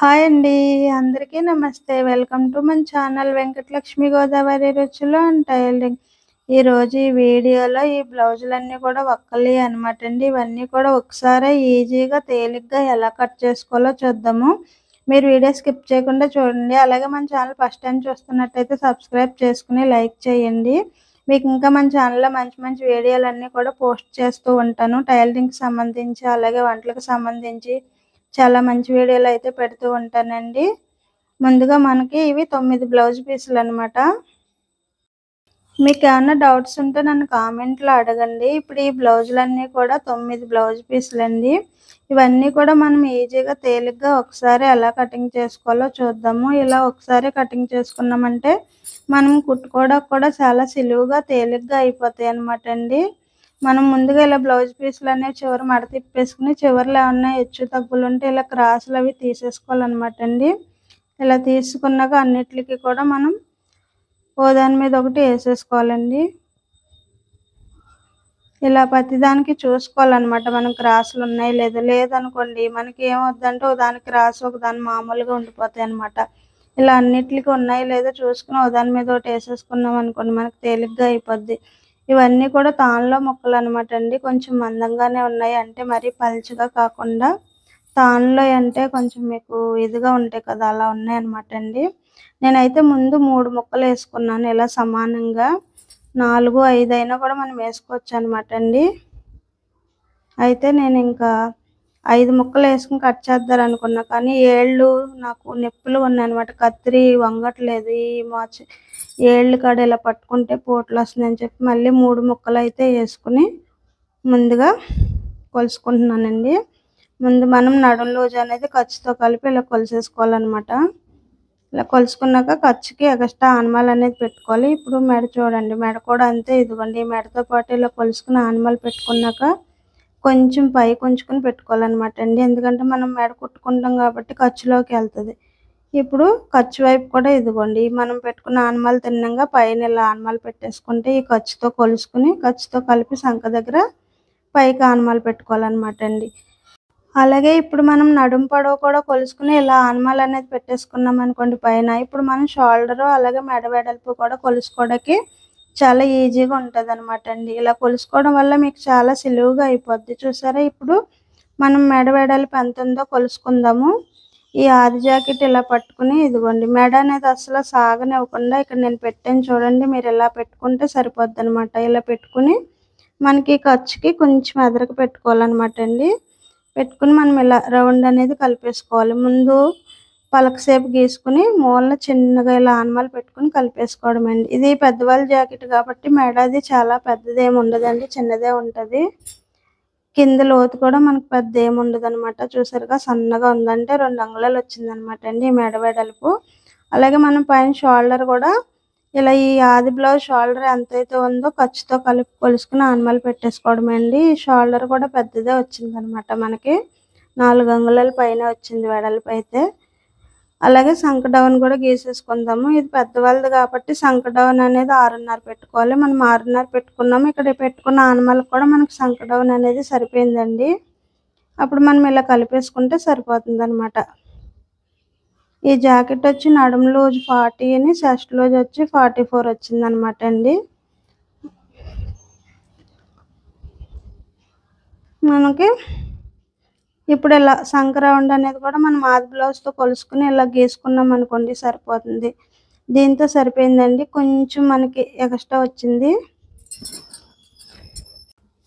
Hi అండి. అందరికీ నమస్తే. వెల్కమ్ టు మన ఛానల్ వెంకటలక్ష్మి గోదావరి రుచులు అండ్ టైలరింగ్. ఈరోజు ఈ వీడియోలో ఈ బ్లౌజులన్నీ కూడా ఒక్కలి అనమాట అండి. ఇవన్నీ కూడా ఒకసారి ఈజీగా తేలిగ్గా ఎలా కట్ చేసుకోవాలో చూద్దాము. మీరు వీడియో స్కిప్ చేయకుండా చూడండి. అలాగే మన ఛానల్ ఫస్ట్ టైం చూస్తున్నట్టయితే సబ్స్క్రైబ్ చేసుకుని లైక్ చేయండి. మీకు ఇంకా మన ఛానల్లో మంచి మంచి వీడియోలన్నీ కూడా పోస్ట్ చేస్తూ ఉంటాను. టైలరింగ్కి సంబంధించి అలాగే వంటలకు సంబంధించి చాలా మంచి వీడియోలు అయితే పెడుతూ ఉంటానండి. ముందుగా మనకి ఇవి తొమ్మిది బ్లౌజ్ పీసులు అనమాట మీకు ఏమైనా డౌట్స్ ఉంటే నన్ను కామెంట్లో అడగండి. ఇప్పుడు ఈ బ్లౌజులన్నీ కూడా తొమ్మిది బ్లౌజ్ పీసులు అండి ఇవన్నీ కూడా మనం ఈజీగా తేలిగ్గా ఒకసారి ఎలా కటింగ్ చేసుకోవాలో చూద్దాము. ఇలా ఒకసారి కటింగ్ చేసుకున్నామంటే మనం కుట్టుకోవడానికి కూడా చాలా సులువుగా తేలిగ్గా అయిపోతాయి అనమాట అండి. మనం ముందుగా ఇలా బ్లౌజ్ పీసులు అనేవి చివరి మడ తిప్పేసుకుని చివరిలో ఏమన్నా హెచ్చు తగ్గులు ఉంటే ఇలా క్రాసులు అవి తీసేసుకోవాలన్నమాట అండి. ఇలా తీసుకున్నాక అన్నిటికీ కూడా మనం ఓ దాని మీద ఒకటి వేసేసుకోవాలండి. ఇలా ప్రతిదానికి చూసుకోవాలన్నమాట మనం క్రాసులు ఉన్నాయి లేదా లేదనుకోండి మనకి ఏమవుద్దంటే ఒక దానికి క్రాస్ ఒక దాని మామూలుగా ఉండిపోతాయి అనమాట ఇలా అన్నిటికీ ఉన్నాయి లేదో చూసుకుని ఒక దాని మీద ఒకటి వేసేసుకున్నాం అనుకోండి మనకు తేలిగ్గా అయిపోద్ది. ఇవన్నీ కూడా తాన్లో మొక్కలు అనమాట అండి. కొంచెం మందంగానే ఉన్నాయి. అంటే మరీ పలుచగా కాకుండా తాన్లో అంటే కొంచెం మీకు ఇదిగా ఉంటాయి కదా అలా ఉన్నాయి అనమాట అండి. నేనైతే ముందు మూడు ముక్కలు వేసుకున్నాను. ఇలా సమానంగా నాలుగు ఐదు అయినా కూడా మనం వేసుకోవచ్చు అనమాట అండి. అయితే నేను ఇంకా ఐదు ముక్కలు వేసుకుని కట్ చేద్దారు అనుకున్నా. కానీ ఏళ్ళు నాకు నొప్పులు ఉన్నాయన్నమాట. కత్తిరి వంగట్లేదు. ఈ మాచి ఏళ్ళు కాడ ఇలా పట్టుకుంటే పోట్లు వస్తుందని చెప్పి మళ్ళీ మూడు ముక్కలు అయితే వేసుకుని ముందుగా కొలుసుకుంటున్నానండి. ముందు మనం నడుం లూజ్ అనేది ఖర్చుతో కలిపి ఇలా కొలిసేసుకోవాలన్నమాట. ఇలా కొలుసుకున్నాక ఖర్చుకి ఎక్స్ట్రా ఆనమాలు అనేది పెట్టుకోవాలి. ఇప్పుడు మెడ చూడండి. మెడ కూడా అంతే. ఇదిగోండి. మెడతో పాటు ఇలా కొలుసుకుని ఆనమాలు పెట్టుకున్నాక కొంచెం పై కొంచుకొని పెట్టుకోవాలన్నమాట అండి. ఎందుకంటే మనం మెడ కుట్టుకుంటాం కాబట్టి ఖర్చులోకి వెళ్తుంది. ఇప్పుడు ఖర్చు వైపు కూడా ఇదిగోండి. మనం పెట్టుకున్న ఆనమాలు తిన్నంగా పైన ఇలా ఆనమాలు పెట్టేసుకుంటే ఈ ఖర్చుతో కొలుసుకుని ఖర్చుతో కలిపి సంఖ దగ్గర పైకి ఆనమాలు పెట్టుకోవాలన్నమాట అండి. అలాగే ఇప్పుడు మనం నడుం పొడవు కూడా కొలుసుకుని ఇలా ఆనమాలు అనేది పెట్టేసుకున్నాం అనుకోండి పైన. ఇప్పుడు మనం షోల్డర్ అలాగే మెడ వెడల్పు కూడా కొలుసుకోవడానికి చాలా ఈజీగా ఉంటుంది అనమాట అండి ఇలా కొలుసుకోవడం వల్ల మీకు చాలా సులువుగా అయిపోద్ది. చూసారా? ఇప్పుడు మనం మెడ వెడల్పు ఎంత ఉందో కొలుసుకుందాము. ఈ ఆది జాకెట్ ఇలా పట్టుకుని ఇదిగోండి. మెడ అనేది అసలు సాగనివ్వకుండా ఇక్కడ నేను పెట్టాను చూడండి. మీరు ఇలా పెట్టుకుంటే సరిపోద్ది అనమాట ఇలా పెట్టుకుని మనకి ఖర్చుకి కొంచెం ఎదరకు పెట్టుకోవాలన్నమాట అండి పెట్టుకుని మనం ఇలా రౌండ్ అనేది కలిపేసుకోవాలి. ముందు పలక సేపు గీసుకుని మూలన చిన్నగా ఇలా ఆనమాలు పెట్టుకుని కలిపేసుకోవడం అండి ఇది పెద్దవాళ్ళ జాకెట్ కాబట్టి మేడాది అది చాలా పెద్దది ఏమి ఉండదండి చిన్నదే ఉంటుంది. కింద లోతు కూడా మనకు పెద్ద ఏమి ఉండదు అనమాట చూసారుగా సన్నగా ఉందంటే రెండు అంగుళాలు వచ్చింది అనమాట అండి మెడ వెడల్పు. అలాగే మనం పైన షోల్డర్ కూడా ఇలా ఈ ఆది బ్లౌజ్ షోల్డర్ ఎంతైతే ఉందో ఖర్చుతో కలిపి కొలుసుకుని ఆనమాలు పెట్టేసుకోవడం అండి ఈ షోల్డర్ కూడా పెద్దదే వచ్చింది అనమాట మనకి. నాలుగు అంగుళాల పైన వచ్చింది వెడల్పు అయితే. అలాగే సంక డౌన్ కూడా గీసేసుకుందాము. ఇది పెద్దవాళ్ళది కాబట్టి సంక డౌన్ అనేది ఆరున్నర పెట్టుకోవాలి. మనం ఆరున్నర పెట్టుకున్నాము. ఇక్కడ పెట్టుకున్న ఆనమాలకు కూడా మనకి సంక డౌన్ అనేది సరిపోయిందండి. అప్పుడు మనం ఇలా కలిపేసుకుంటే సరిపోతుంది అనమాట ఈ జాకెట్ వచ్చి నడుము లూజ్ ఫార్టీ అని సెస్ట్ లూజ్ వచ్చి ఫార్టీ ఫోర్ వచ్చింది అనమాట అండి. మనకి ఇప్పుడు ఇలా సంక్రౌండ్ అనేది కూడా మనం ఆది బ్లౌజ్తో కొలుసుకుని ఇలా గీసుకున్నాం అనుకోండి సరిపోతుంది. దీంతో సరిపోయిందండి. కొంచెం మనకి ఎక్స్ట్రా వచ్చింది.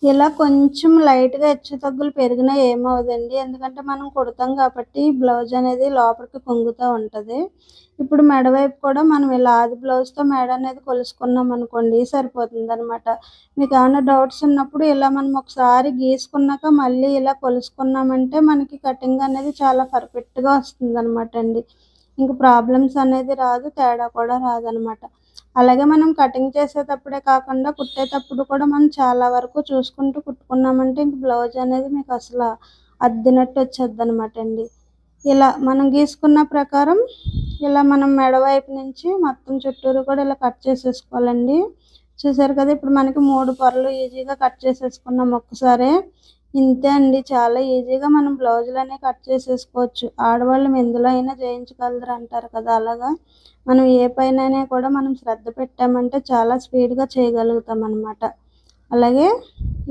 ఇలా కొంచెం లైట్గా హెచ్చు తగ్గులు పెరిగినా ఏమవుదండి ఎందుకంటే మనం కుడతాం కాబట్టి బ్లౌజ్ అనేది లోపలికి పొంగుతూ ఉంటుంది. ఇప్పుడు మెడ వైపు కూడా మనం ఇలా ఆది బ్లౌజ్తో మెడ అనేది కొలుసుకున్నాం అనుకోండి సరిపోతుంది అనమాట మీకు ఏమైనా డౌట్స్ ఉన్నప్పుడు ఇలా మనం ఒకసారి గీసుకున్నాక మళ్ళీ ఇలా కొలుసుకున్నామంటే మనకి కటింగ్ అనేది చాలా పర్ఫెక్ట్గా వస్తుంది అనమాట అండి. ఇంక ప్రాబ్లమ్స్ అనేది రాదు తేడా కూడా రాదనమాట అలాగే మనం కటింగ్ చేసేటప్పుడే కాకుండా కుట్టేటప్పుడు కూడా మనం చాలా వరకు చూసుకుంటూ కుట్టుకున్నామంటే ఇంక బ్లౌజ్ అనేది మీకు అసలు అద్దినట్టు వచ్చేది అనమాట అండి. ఇలా మనం గీసుకున్న ప్రకారం ఇలా మనం మెడవైపు నుంచి మొత్తం చుట్టూరు కూడా ఇలా కట్ చేసేసుకోవాలండి. చూసారు కదా ఇప్పుడు మనకి మూడు పొరలు ఈజీగా కట్ చేసేసుకున్నాం ఒక్కసారే. ఇంతే అండి. చాలా ఈజీగా మనం బ్లౌజులు అనేవి కట్ చేసేసుకోవచ్చు. ఆడవాళ్ళు ఎందులో అయినా చేయించగలరు అంటారు కదా అలాగా. మనం ఏ పైన కూడా మనం శ్రద్ధ పెట్టామంటే చాలా స్పీడ్గా చేయగలుగుతాం అనమాట అలాగే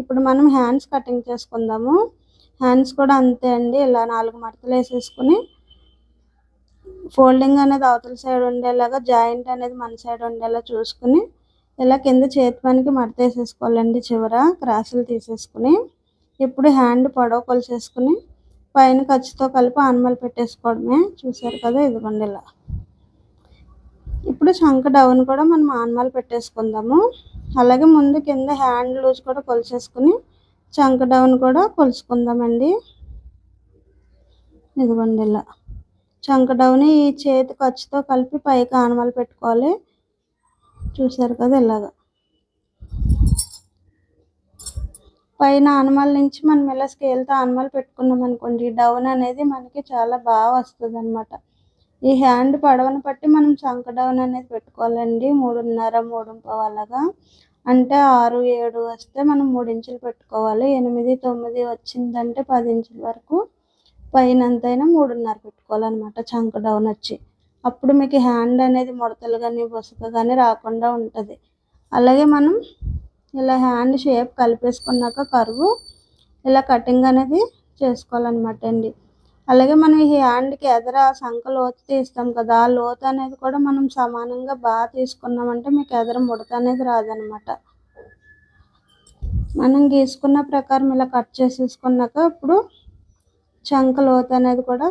ఇప్పుడు మనం హ్యాండ్స్ కటింగ్ చేసుకుందాము. హ్యాండ్స్ కూడా అంతే అండి. ఇలా నాలుగు మడతలు వేసేసుకుని ఫోల్డింగ్ అనేది అవతల సైడ్ ఉండేలాగా జాయింట్ అనేది మన సైడ్ ఉండేలా చూసుకుని ఇలా కింద చేతి పనికి మడత వేసేసుకోవాలండి చివర. క్రాసులు తీసేసుకుని. ఇప్పుడు హ్యాండ్ పొడవ కొలిసేసుకుని పైన ఖర్చుతో కలిపి ఆనమలు పెట్టేసుకోవడమే. చూసారు కదా ఇదిగోండి ఇలా ఇప్పుడు చంక డౌన్ కూడా మనం ఆనమాలు పెట్టేసుకుందాము. అలాగే ముందు కింద హ్యాండ్ లూజ్ కూడా కొలిసేసుకుని చంక డౌన్ కూడా కొలుసుకుందామండి. ఇదిగోండి ఇలా చంక డౌన్ ఈ చేతి ఖర్చుతో కలిపి పైకి ఆనమాలు పెట్టుకోవాలి. చూసారు కదా ఇలాగా. పైన అనుమల్ నుంచి మనం ఇలా స్కేల్తో ఆనమాలు పెట్టుకున్నాం అనుకోండి డౌన్ అనేది మనకి చాలా బాగా వస్తుంది అనమాట ఈ హ్యాండ్ పడవను బట్టి మనం చంక డౌన్ అనేది పెట్టుకోవాలండి. మూడున్నర మూడు అలాగా. అంటే ఆరు ఏడు వస్తే మనం మూడు ఇంచులు పెట్టుకోవాలి. ఎనిమిది తొమ్మిది వచ్చిందంటే పది ఇంచుల వరకు పైనంతైనా మూడున్నర పెట్టుకోవాలన్నమాట చంక డౌన్ వచ్చి. అప్పుడు మీకు హ్యాండ్ అనేది ముడతలు కానీ బుసక కానీ రాకుండా ఉంటుంది. అలాగే మనం ఇలా హ్యాండ్ షేప్ కలిపేసుకున్నాక కరువు ఇలా కటింగ్ అనేది చేసుకోవాలన్నమాట అండి. అలాగే మనం ఈ హ్యాండ్కి ఎదర సంఖ లోతు తీస్తాం కదా ఆ లోతు అనేది కూడా మనం సమానంగా బాగా తీసుకున్నామంటే మీకు ఎదర ముడత అనేది రాదనమాట మనం గీసుకున్న ప్రకారం ఇలా కట్ చేసేసుకున్నాక ఇప్పుడు చంక లోతు అనేది కూడా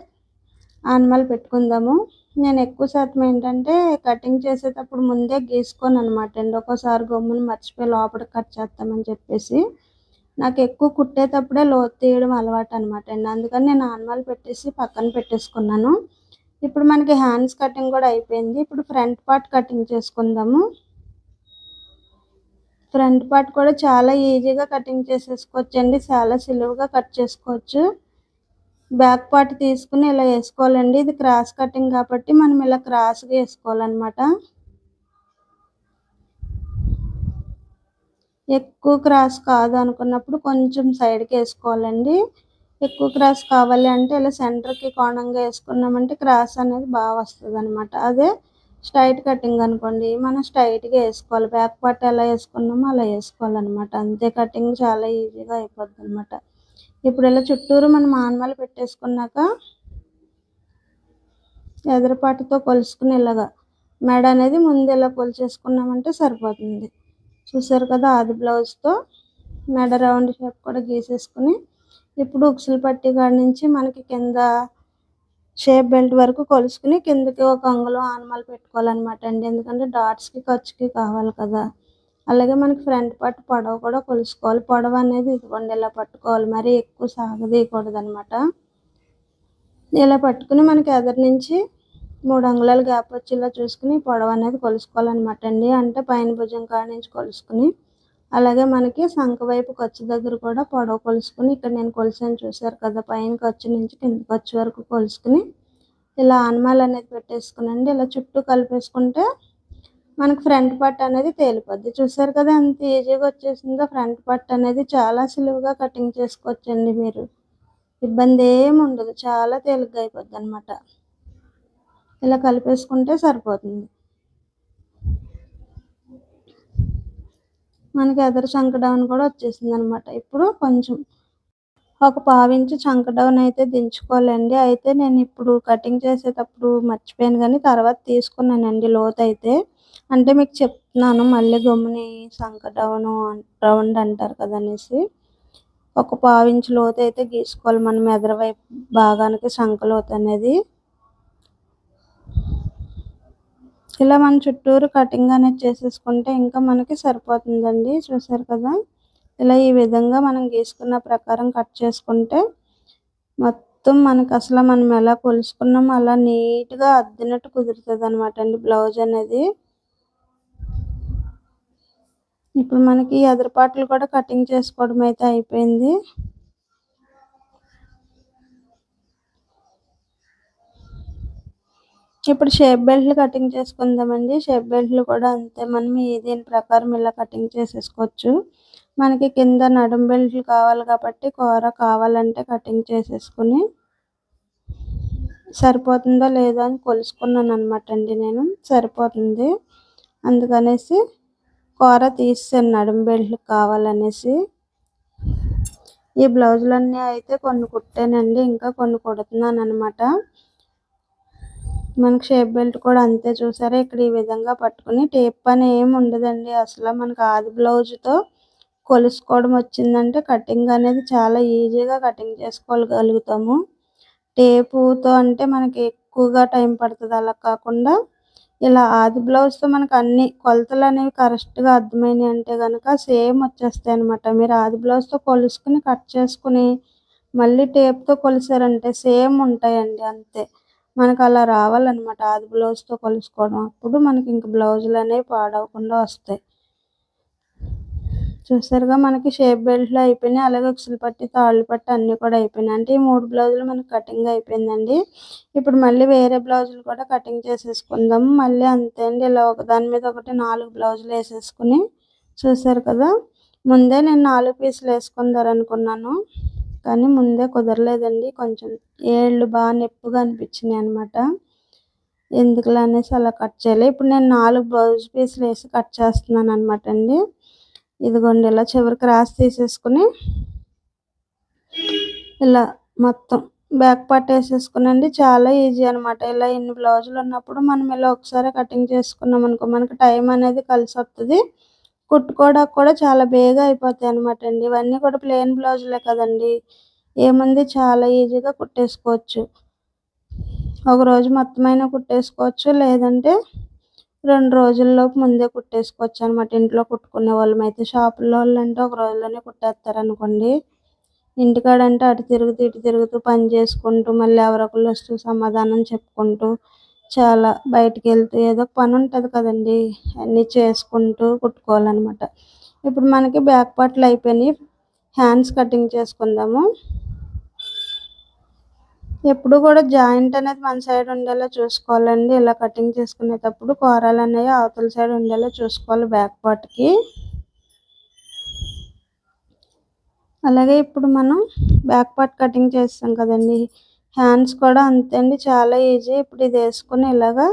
ఆనమాలు పెట్టుకుందాము. నేను ఎక్కువ శాతం ఏంటంటే కటింగ్ చేసేటప్పుడు ముందే గీసుకోను అనమాట అండి ఒక్కోసారి గమ్మును మర్చిపోయి లోపల కట్ చేస్తామని చెప్పేసి. నాకు ఎక్కువ కుట్టేటప్పుడే లోతు తీయడం అలవాటు అనమాట అండి అందుకని నేను ఆనమాలు పెట్టేసి పక్కన పెట్టేసుకున్నాను. ఇప్పుడు మనకి హ్యాండ్స్ కటింగ్ కూడా అయిపోయింది. ఇప్పుడు ఫ్రంట్ పార్ట్ కటింగ్ చేసుకుందాము. ఫ్రంట్ పార్ట్ కూడా చాలా ఈజీగా కటింగ్ చేసేసుకోవచ్చు అండి చాలా సులువుగా కట్ చేసుకోవచ్చు. బ్యాక్ పార్ట్ తీసుకుని ఇలా వేసుకోవాలండి. ఇది క్రాస్ కటింగ్ కాబట్టి మనం ఇలా క్రాస్గా వేసుకోవాలన్నమాట. ఎక్కువ క్రాస్ కాదు అనుకున్నప్పుడు కొంచెం సైడ్కి వేసుకోవాలండి. ఎక్కువ క్రాస్ కావాలి అంటే ఇలా సెంటర్కి కోణంగా వేసుకున్నామంటే క్రాస్ అనేది బాగా వస్తుంది అనమాట అదే స్ట్రైట్ కటింగ్ అనుకోండి మనం స్ట్రైట్గా వేసుకోవాలి. బ్యాక్ పార్ట్ ఎలా వేసుకున్నామో అలా వేసుకోవాలన్నమాట. అంతే కటింగ్ చాలా ఈజీగా అయిపోద్ది అనమాట ఇప్పుడు ఇలా చుట్టూరు మనం ఆనమాలు పెట్టేసుకున్నాక ఎదరపాటుతో కొలుసుకుని ఇలాగా మెడ అనేది ముందు ఇలా కొలిచేసుకున్నామంటే సరిపోతుంది. చూసారు కదా ఆది బ్లౌజ్తో మెడ రౌండ్ షేప్ కూడా గీసేసుకుని ఇప్పుడు ఉక్సులు పట్టి కాడి నుంచి మనకి కింద షేప్ బెల్ట్ వరకు కొలుసుకుని కిందకి ఒక అంగుళం ఆనమాలు పెట్టుకోవాలన్నమాట అండి. ఎందుకంటే డాట్స్కి ఖర్చుకి కావాలి కదా. అలాగే మనకి ఫ్రంట్ పార్ట్ పొడవు కూడా కొలుసుకోవాలి. పొడవు అనేది ఇదిగోండి ఇలా పట్టుకోవాలి. మరీ ఎక్కువ సాగదీయకూడదు అనమాట ఇలా పట్టుకుని మనకి ఎదరి నుంచి మూడు అంగుళాలు గ్యాప్ వచ్చేలా చూసుకుని పొడవు అనేది కొలుసుకోవాలన్నమాట అండి. అంటే పైన భుజం కాడ నుంచి కొలుసుకుని అలాగే మనకి సంఖ వైపు ఖర్చు దగ్గర కూడా పొడవు కొలుసుకుని ఇక్కడ నేను కొలిసాను చూసారు కదా పైన ఖర్చు నుంచి కింద ఖర్చు వరకు కొలుసుకుని ఇలా ఆనమాలు అనేది పెట్టేసుకునండి. ఇలా చుట్టూ కలిపేసుకుంటే మనకు ఫ్రంట్ పట్ అనేది తేలిపోద్ది. చూసారు కదా ఎంత ఈజీగా వచ్చేసిందో ఫ్రంట్ పట్ అనేది చాలా సులువుగా కటింగ్ చేసుకోవచ్చండి మీరు. ఇబ్బంది ఏమి ఉండదు. చాలా తేలిగ్గా అయిపోద్ది అనమాట ఇలా కలిపేసుకుంటే సరిపోతుంది. మనకి ఎదరు చంక డౌన్ కూడా వచ్చేసింది అనమాట ఇప్పుడు కొంచెం ఒక పావించి చంక డౌన్ అయితే దించుకోవాలండి. అయితే నేను ఇప్పుడు కటింగ్ చేసేటప్పుడు మర్చిపోయాను కానీ తర్వాత తీసుకున్నానండి లోతు అయితే. అంటే మీకు చెప్తున్నాను మళ్ళీ గమ్ముని సంక డౌను రౌండ్ అంటారు కదా అనేసి. ఒక పావించి లోతు అయితే గీసుకోవాలి మనం ఎదరవైపు భాగానికి సంక లోతు అనేది. ఇలా మన చుట్టూరు కటింగ్ అనేది చేసేసుకుంటే ఇంకా మనకి సరిపోతుందండి. చూసారు కదా? ఇలా ఈ విధంగా మనం గీసుకున్న ప్రకారం కట్ చేసుకుంటే మొత్తం మనకి అసలు మనం ఎలా కొలుసుకున్నామో అలా నీట్గా అద్దినట్టు కుదురుతుంది అనమాట అండి బ్లౌజ్ అనేది. ఇప్పుడు మనకి ఎదురుపాట్లు కూడా కటింగ్ చేసుకోవడం అయితే అయిపోయింది. ఇప్పుడు షేప్ బెల్ట్లు కటింగ్ చేసుకుందామండి. షేప్ బెల్ట్లు కూడా అంతే. మనం ఈ దీని ప్రకారం ఇలా కటింగ్ చేసేసుకోవచ్చు. మనకి కింద నడుం బెల్ట్లు కావాలి కాబట్టి కూర కావాలంటే కటింగ్ చేసేసుకుని సరిపోతుందో లేదో అని కొలుసుకున్నాను అనమాట అండి నేను. సరిపోతుంది. అందుకనేసి కూర తీసాను నడుం బెల్ట్లు కావాలనేసి. ఈ బ్లౌజులన్నీ అయితే కొన్ని కుట్టానండి ఇంకా కొన్ని కుడుతున్నాను అనమాట మనకి షేప్ బెల్ట్ కూడా అంతే చూసారా ఇక్కడ ఈ విధంగా పట్టుకుని టేప్ పని ఏమి ఉండదండి. అసలు మనకి ఆది బ్లౌజ్తో కొలుసుకోవడం వచ్చిందంటే కటింగ్ అనేది చాలా ఈజీగా కటింగ్ చేసుకోగలుగుతాము. టేపుతో అంటే మనకి ఎక్కువగా టైం పడుతుంది. అలా కాకుండా ఇలా ఆది బ్లౌజ్తో మనకు అన్ని కొలతలు అనేవి కరెక్ట్గా అర్థమైనాయి అంటే కనుక సేమ్ వచ్చేస్తాయి అనమాట మీరు ఆది బ్లౌజ్తో కొలుసుకుని కట్ చేసుకుని మళ్ళీ టేప్తో కొలిసారంటే సేమ్ ఉంటాయండి అంతే. మనకు అలా రావాలన్నమాట ఆది బ్లౌజ్తో కొలుసుకోవడం. అప్పుడు మనకి ఇంక బ్లౌజులు అనేవి పాడవకుండా వస్తాయి. చూసారుగా మనకి షేప్ బెల్ట్లు అయిపోయినాయి అలాగే ఉక్సులు పట్టి తాళ్ళు పట్టి అన్నీ కూడా అయిపోయినాయి. అంటే ఈ మూడు బ్లౌజులు మనకి కటింగ్ అయిపోయిందండి. ఇప్పుడు మళ్ళీ వేరే బ్లౌజులు కూడా కటింగ్ చేసేసుకుందాం. మళ్ళీ అంతే అండి ఇలా ఒక దాని మీద ఒకటి నాలుగు బ్లౌజులు వేసేసుకుని చూసారు కదా. ముందే నేను నాలుగు పీసులు వేసుకుందారు అనుకున్నాను కానీ ముందే కుదరలేదండి. కొంచెం ఏళ్ళు బాగా నొప్పిగా అనిపించినాయి అనమాట ఎందుకులా అనేసి అలా కట్ చేయాలి. ఇప్పుడు నేను నాలుగు బ్లౌజ్ పీసులు వేసి కట్ చేస్తున్నాను అనమాట అండి. ఇదిగోండి ఇలా చివరి క్రాస్ తీసేసుకుని ఇలా మొత్తం బ్యాక్ పార్ట్ వేసేసుకునండి. చాలా ఈజీ అనమాట ఇలా ఎన్ని బ్లౌజులు ఉన్నప్పుడు మనం ఇలా ఒకసారి కటింగ్ చేసుకున్నాం అనుకో మనకి టైం అనేది కలిసి వస్తుంది కుట్టుకోవడానికి కూడా చాలా బేగా అయిపోతాయి అనమాట అండి. ఇవన్నీ కూడా ప్లెయిన్ బ్లౌజులే కదండి. ఏముంది? చాలా ఈజీగా కుట్టేసుకోవచ్చు. ఒక రోజు కుట్టేసుకోవచ్చు. లేదంటే రెండు రోజుల్లోపు ముందే కుట్టేసుకోవచ్చు అనమాట ఇంట్లో కుట్టుకునే వాళ్ళం అయితే. షాపుల్లో వాళ్ళు అంటే ఒక రోజులోనే కుట్టేస్తారు అనుకోండి ఇంటికాడంటే అటు తిరుగుతూ ఇటు తిరుగుతూ పని చేసుకుంటూ మళ్ళీ ఎవరొకళ్ళు వస్తూ సమాధానం చెప్పుకుంటూ చాలా బయటికి వెళ్తూ ఏదో పని ఉంటుంది కదండి. అన్నీ చేసుకుంటూ కుట్టుకోవాలన్నమాట. ఇప్పుడు మనకి బ్యాక్ పార్ట్లు అయిపోయినాయి. హ్యాండ్స్ కటింగ్ చేసుకుందాము. ఎప్పుడు కూడా జాయింట్ అనేది మన సైడ్ ఉండేలా చూసుకోవాలండి. ఇలా కటింగ్ చేసుకునేటప్పుడు కూరలు అనేవి అవతల సైడ్ ఉండేలా చూసుకోవాలి బ్యాక్ పార్ట్కి అలాగే ఇప్పుడు మనం బ్యాక్ పార్ట్ కటింగ్ చేస్తాం కదండి. హ్యాండ్స్ కూడా అంతే అండి చాలా ఈజీ. ఇప్పుడు ఇది వేసుకుని ఇలాగా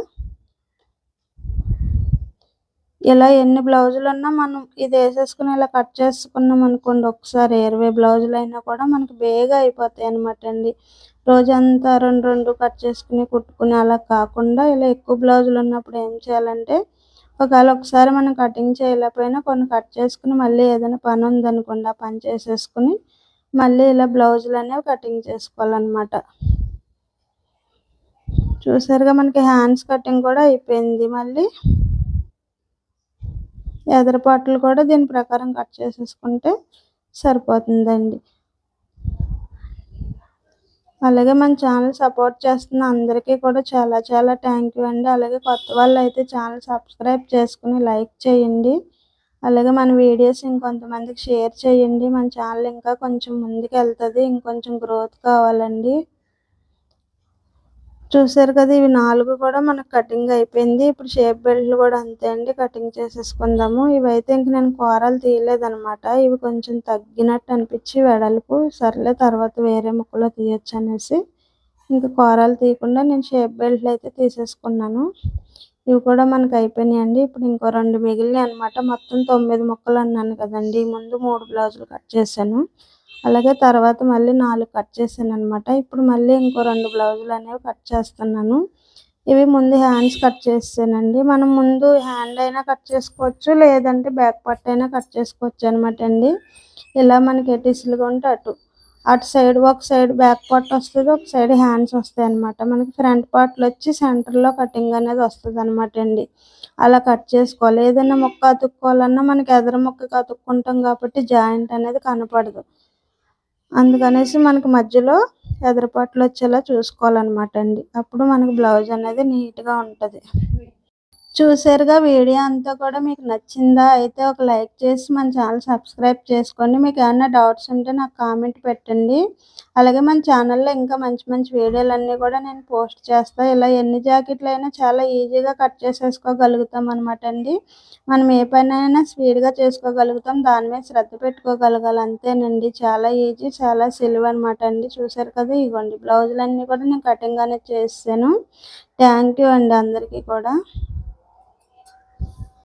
ఇలా ఎన్ని బ్లౌజులు ఉన్నా మనం ఇది వేసేసుకుని ఇలా కట్ చేసుకున్నాం అనుకోండి ఒకసారి ఇరవై బ్లౌజులు అయినా కూడా మనకి బేగా అయిపోతాయి అనమాట అండి. రోజంతా రెండు రెండు కట్ చేసుకుని కుట్టుకుని అలా కాకుండా ఇలా ఎక్కువ బ్లౌజులు ఉన్నప్పుడు ఏం చేయాలంటే ఒకవేళ ఒకసారి మనం కటింగ్ చేయలేకపోయినా కొన్ని కట్ చేసుకుని మళ్ళీ ఏదైనా పని ఉందనుకోండి ఆ పని చేసేసుకుని మళ్ళీ ఇలా బ్లౌజులు అనేవి కటింగ్ చేసుకోవాలన్నమాట. చూసారుగా మనకి హ్యాండ్స్ కటింగ్ కూడా అయిపోయింది. మళ్ళీ ఎదరపాట్లు కూడా దీని ప్రకారం కట్ చేసేసుకుంటే సరిపోతుందండి. అలాగే మన ఛానల్ సపోర్ట్ చేస్తున్న అందరికీ కూడా చాలా చాలా థ్యాంక్ యూ అండి. అలాగే కొత్త వాళ్ళు అయితే ఛానల్ సబ్స్క్రైబ్ చేసుకుని లైక్ చేయండి. అలాగే మన వీడియోస్ ఇంకొంతమందికి షేర్ చేయండి. మన ఛానల్ ఇంకా కొంచెం ముందుకు వెళ్తుంది ఇంకొంచెం గ్రోత్ కావాలండి. చూసారు కదా ఇవి నాలుగు కూడా మనకు కటింగ్ అయిపోయింది. ఇప్పుడు షేప్ బెల్ట్లు కూడా అంతే అండి కటింగ్ చేసేసుకుందాము. ఇవైతే ఇంక నేను కూరలు తీయలేదనమాట ఇవి కొంచెం తగ్గినట్టు అనిపించి వెడల్పు సర్లే తర్వాత వేరే ముక్కలో తీయచ్చు అనేసి ఇంకా కూరలు తీయకుండా నేను షేప్ బెల్ట్లు అయితే తీసేసుకున్నాను. ఇవి కూడా మనకు అయిపోయినాయండి ఇప్పుడు ఇంకో రెండు మిగిలినాయి అనమాట మొత్తం తొమ్మిది ముక్కలు అన్నాను కదండి. ముందు మూడు బ్లౌజులు కట్ చేశాను. అలాగే తర్వాత మళ్ళీ నాలుగు కట్ చేశాను అనమాట ఇప్పుడు మళ్ళీ ఇంకో రెండు బ్లౌజులు అనేవి కట్ చేస్తున్నాను. ఇవి ముందు హ్యాండ్స్ కట్ చేసానండి మనం ముందు హ్యాండ్ అయినా కట్ చేసుకోవచ్చు లేదంటే బ్యాక్ పార్ట్ అయినా కట్ చేసుకోవచ్చు అనమాట అండి. ఇలా మనకి ఎటు ఉంటే అటు. అటు సైడ్ ఒక సైడ్ బ్యాక్ పార్ట్ వస్తుంది ఒక సైడ్ హ్యాండ్స్ వస్తాయి అనమాట మనకి ఫ్రంట్ పార్ట్లు వచ్చి సెంటర్లో కటింగ్ అనేది వస్తుంది అనమాట అండి. అలా కట్ చేసుకోవాలి. ఏదైనా మొక్క అతుక్కోవాలన్నా మనకి ఎదర మొక్కకి అతుక్కుంటాం కాబట్టి జాయింట్ అనేది కనపడదు. అందుకనేసి మనకి మధ్యలో ఎదరపాట్లు వచ్చేలా చూసుకోవాలన్నమాట అండి. అప్పుడు మనకి బ్లౌజ్ అనేది నీట్గా ఉంటుంది. చూసారుగా వీడియో అంతా కూడా మీకు నచ్చిందా అయితే ఒక లైక్ చేసి మన ఛానల్ సబ్స్క్రైబ్ చేసుకోండి. మీకు ఏమైనా డౌట్స్ ఉంటే నాకు కామెంట్ పెట్టండి. అలాగే మన ఛానల్లో ఇంకా మంచి మంచి వీడియోలు అన్నీ కూడా నేను పోస్ట్ చేస్తాను ఇలా ఎన్ని జాకెట్లు అయినా చాలా ఈజీగా కట్ చేసేసుకోగలుగుతాం అనమాట అండి. మనం ఏ పనైనా స్పీడ్గా చేసుకోగలుగుతాం. దాని మీద శ్రద్ధ పెట్టుకోగలగాలి. అంతేనండి. చాలా ఈజీ చాలా సులువు అనమాట అండి. చూసారు కదా ఇవ్వండి. బ్లౌజులన్నీ కూడా నేను కటింగ్ అనేది చేస్తాను. థ్యాంక్ యూ అండి అందరికీ కూడా.